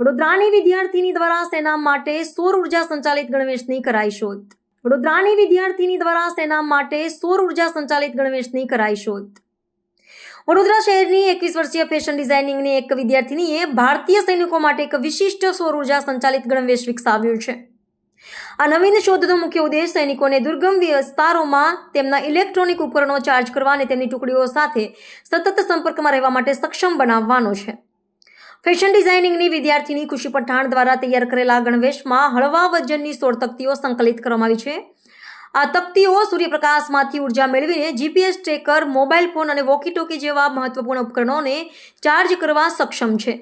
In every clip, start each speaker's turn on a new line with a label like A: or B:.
A: વડોદરાની વિદ્યાર્થીની દ્વારા સેના માટે સૌર ઊર્જા સંચાલિત ગણવેશની કરાઈ શોધ. વડોદરાની વિદ્યાર્થીની દ્વારા સેના માટે સૌર ઊર્જા સંચાલિત ગણવેશની કરાઈ શોધ. વડોદરા શહેરની એકવીસ વર્ષીય ફેશન ડિઝાઇનિંગની એક વિદ્યાર્થીનીએ ભારતીય સૈનિકો માટે એક વિશિષ્ટ સૌર ઊર્જા સંચાલિત ગણવેશ વિકસાવ્યો છે. આ નવીન શોધનો મુખ્ય ઉદ્દેશ સૈનિકોને દુર્ગમ વિસ્તારોમાં તેમના ઇલેક્ટ્રોનિક ઉપકરણો ચાર્જ કરવા અને તેમની ટુકડીઓ સાથે સતત સંપર્કમાં રહેવા માટે સક્ષમ બનાવવાનો છે. ફેશન ડિઝાઇનિંગની વિદ્યાર્થીની ખુશી પઠાણ દ્વારા તૈયાર કરેલા ગણવેશમાં હળવા વજનની સોળ તકતીઓ સંકલિત કરવામાં આવી છે. આ તકતીઓ સૂર્યપ્રકાશમાંથી ઊર્જા મેળવીને જીપીએસ ટ્રેકર મોબાઈલ ફોન અને વોકી ટોકી જેવા મહત્વપૂર્ણ ઉપકરણોને ચાર્જ કરવા સક્ષમ છે.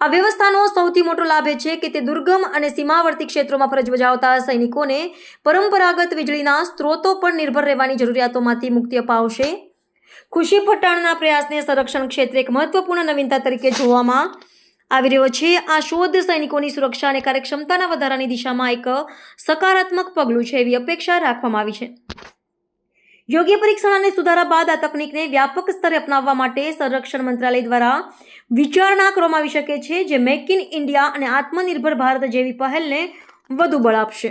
A: આ વ્યવસ્થાનો સૌથી મોટો લાભ એ છે કે તે દુર્ગમ અને સીમાવર્તી ક્ષેત્રોમાં ફરજ બજાવતા સૈનિકોને પરંપરાગત વીજળીના સ્ત્રોતો પર નિર્ભર રહેવાની જરૂરિયાતોમાંથી મુક્તિ અપાવશે. ખુશી પટાણના પ્રયાસને સંરક્ષણ ક્ષેત્રે એક મહત્વપૂર્ણ નવીનતા તરીકે જોવામાં આવી રહ્યો છે. આ શોધ સૈનિકોની સુરક્ષા અને કાર્યક્ષમતાના વધારાની દિશામાં એક સકારાત્મક પગલું છે એવી અપેક્ષા રાખવામાં આવી છે. યોગ્ય પરીક્ષણ અને સુધારા બાદ આ તકનીકને વ્યાપક સ્તરે અપનાવવા માટે સંરક્ષણ મંત્રાલય દ્વારા વિચારણા કરવામાં આવી શકે છે, જે મેક ઇન ઇન્ડિયા અને આત્મનિર્ભર ભારત જેવી પહેલને વધુ બળ આપશે.